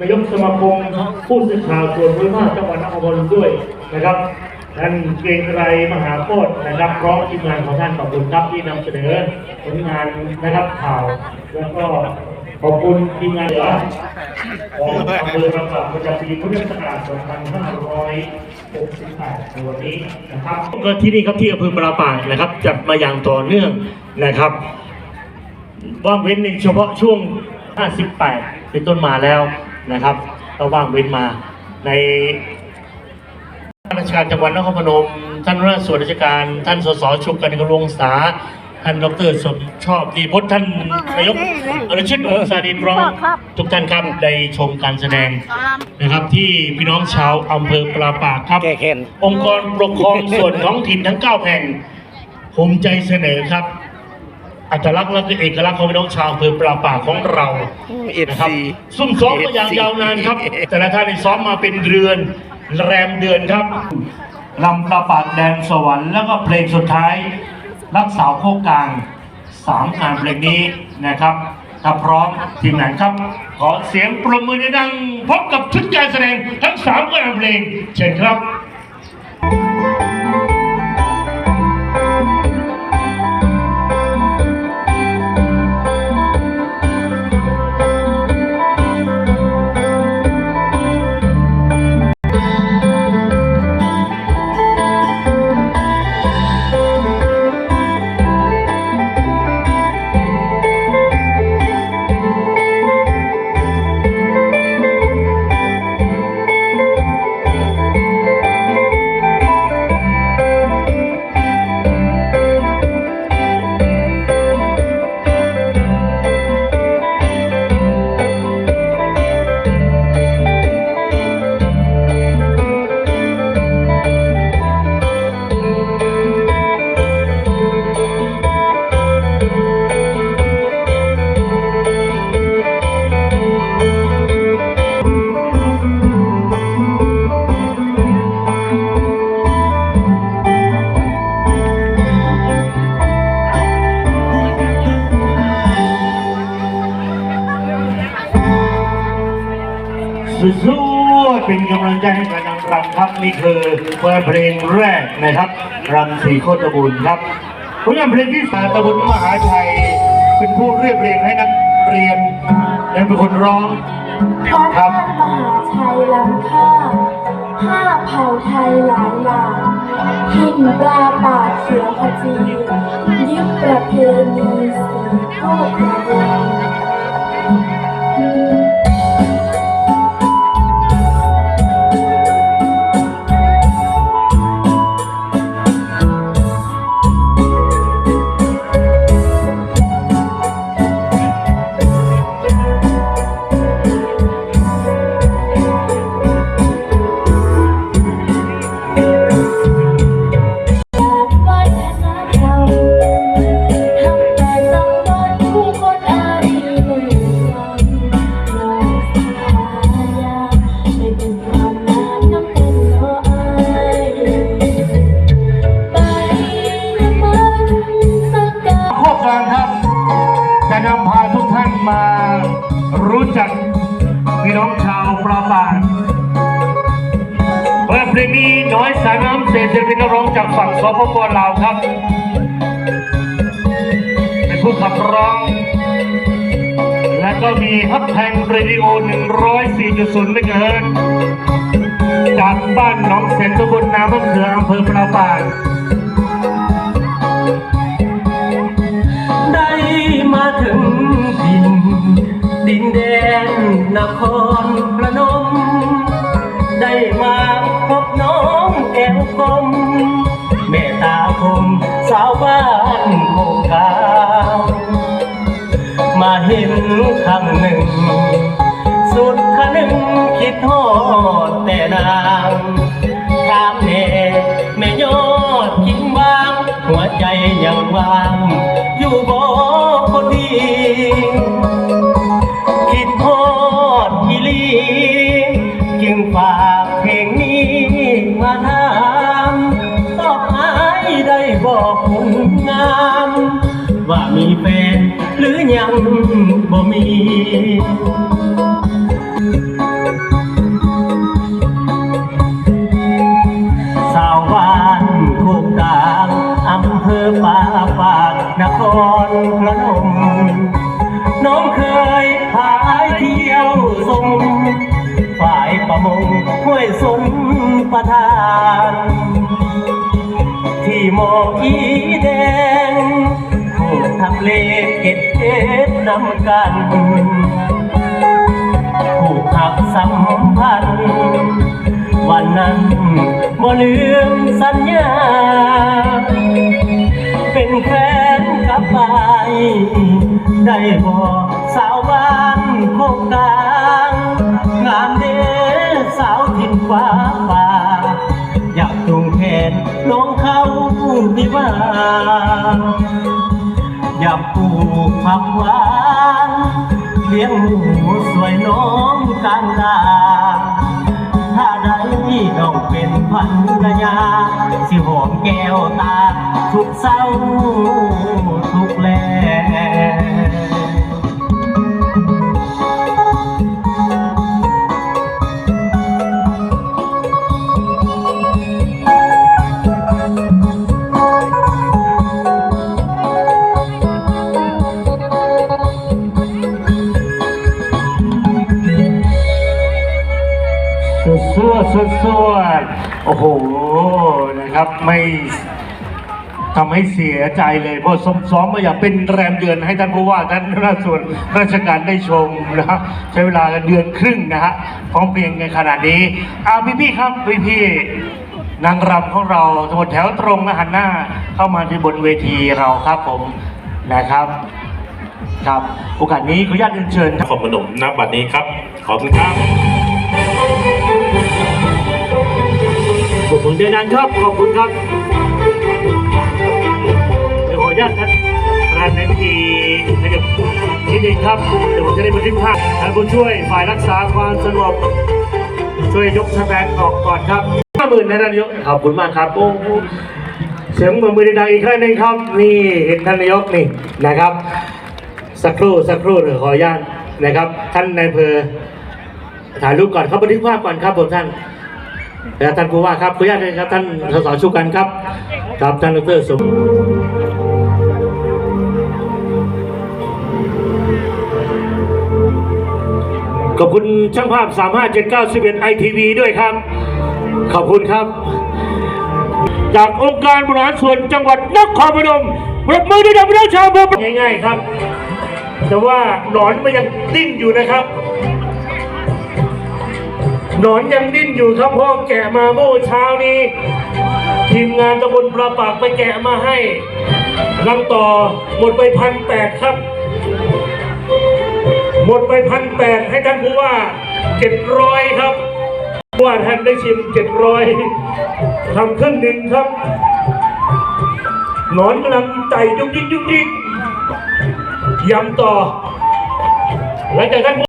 นายกสมาคมผู้สื่อข่าวส่วนภูมิภาคจังหวัดนครพนมด้วยนะครับท่านเกรงไกรมหาโคตรนะครับพร้อมทีมงานของท่านขอบคุณครับที่นำเสนอผลงานนะครับข่าว แล้วก็ขอบคุณทีมงานเหลือของอำเภอประกอบประจำปีพุทธศักราช2568ในวันนี้นะครับก็ที่นี่ครับที่อำเภอปราป่านะครับ จัดมาอย่างต่อเนื่องนะครับ ว่างเว้นในเฉพาะช่วง 58 เป็นต้นมาแล้ว นะครับก็ว่างเว้นมาในราชการจังหวัดนครพนม ท่านราชส่วนราชการ ท่านสสชุกกันกระลวงศาท่านดรสมชอบดีพจน์ท่านนายกอนุชิตองค์สาดินรองทุกท่านครับได้ชมการแสดงนะครับ ที่พี่น้องชาวอำเภอปราปากครับแก้แค้นองค์กรปกครองส่วนท้องถิ่นทั้ง 9 แห่งภูมิใจเสนอครับ อัตลักษณ์และเอกลักษณ์ของพี่น้องชาวอำเภอปราป่าของเราเอฟนะครับซีซุ่มซ้อมมาอย่างยาวนานครับ แต่ละท่านได้ซ้อมมาเป็นเดือนแรมเดือนครับลำประปากแดนสวรรค์แล้วก็เพลงสุดท้าย รักสาวโคกกลางสามงานเพลงนี้นะครับถ้าพร้อมทีมไหนครับ ขอเสียงปรบมือดังๆพบกับชุดการแสดงทั้งสามงานเพลงเชิญครับ เป็นกำลังใจให้กับนางรำครับนี่คือเปิดเพลงแรกนะครับรำสีโคตรบุญครับผลงานเพลงที่สาตบุญมหาชัยเป็นผู้เรียบเรียงให้นักเรียนและเป็นคนร้องครับมหาชัยลำค่าห้าเผ่าไทยหลายหลากหินปลาป่าเขียวขจียึดประเพณีสีโคกร รู้จักพี่น้องชาวปราบานเปิดเพลงนี้น้อยสายน้ำเศษศิลปินนักร้องจากฝั่งสปปลาวครับ เป็นผู้ขับร้อง และก็มีฮับแพงเรดิโอ 104.0เมกะเฮิรตซ์จากบ้านหนองเสนตำบลนามะเขืออำเภอปราบานได้ ดินแดนนครพนม ได้มาพบน้องแก้วกลมแม่ตาคมสาวบ้านโคงกาวมาเห็นครั้งหนึ่ง สุดขนึงคิดทอดแต่นางถามแน่แม่ยอดกินวาง หัวใจยังว่างึงฝากเพลงนี้มาถามตอบอายได้บอกคุณงาม ว่ามีแฟนหรือยังบ่มีสาวบ้านโคกกลางอำเภอป่าปากนครพนมน้องเคยพาเที่ยวสม มงห้วยสนประทาน ที่หมอกอีแดงถูกทำเลเก็บเพชรนำกันผูกหักสัมพันธ์วันนั้นบ่ลืมสัญญา เป็นแฟนกับไป ได้บ่สาวบ้านโคกกลางงามด้ ฟ้าป่าอยากจูงแขนน้องเขาวิวาอยากปลูกผักหวานเลี้ยงหมูสวยน้องกลางนาถ้าได้น้องเป็นพันรยา สิหอมแก้วตาทุกเศร้า โอ้โหนะครับไม่ทำให้เสียใจเลยเพราะซ้อมซ้อมมาอย่างเป็นแรมเดือนให้ท่านผู้ว่าท่านหน้าส่วนราชการได้ชมนะฮะใช้เวลาเดือนครึ่งนะฮะพร้อมเพรียงกันขนาดนี้อาพี่พี่ๆครับพี่พี่ๆนางรำของเราทั้งหมดแถวตรงนะหันหน้าเข้ามาที่บนเวทีเราครับผมนะครับครับ โอกาสนี้ขออนุญาตเรียนเชิญขอบขนมณบัดนี้ครับ ขอบคุณครับ ขอบคุณเดนันครับ ขอบคุณครับเดี๋ยวขออนุญาตท่านประธานในพิธีนะครับนิดนึงครับเดี๋ยวผมจะได้บันทึกภาพท่านผู้ช่วยฝ่ายรักษาความสงบช่วยยกสแตนออกก่อนครับห้าหมื่นนะท่านนายกขอบคุณมากครับโอ้โหเสียงมือมือดังๆอีกครั้งหนึงครับ นี่เห็นท่านนายกนี่นะครับ สักครู่สักครู่เดี๋ยวขออนุญาตนะครับ ท่านนายอำเภอถ่ายรูปก่อนครับบันทึกภาพก่อนครับผมท่าน แล้วท่านผู้ว่าครับขออนุญาตเลยครับท่านสสชุกันครับครับท่านดรสมขอบคุณช่างภาพ 3579 11 ITV ด้วยครับ ขอบคุณครับ จากองค์การบริหารส่วนจังหวัดนครพนมปรบมือด้วยดับเบิลชาวพง่ายๆครับ แต่ว่าหนอนมันยังดิ้นอยู่นะครับ หนอนยังดิ้นอยู่ครับพราะแกะมาเมื่อเช้านี้ ทีมงานตำบลประปากไปแกะมาให้ลังต่อหมดไปพันแปดครับ หมดไปพันแปดให้ท่านผู้ว่าเจ็ดร้อยครับว่าท่านได้ชิมเจ็ดร้อยทำครึ่งหนึ่งครับหนอนกำลังไต่ยุกยิกยุกยิกยำต่อหลังจากท่าน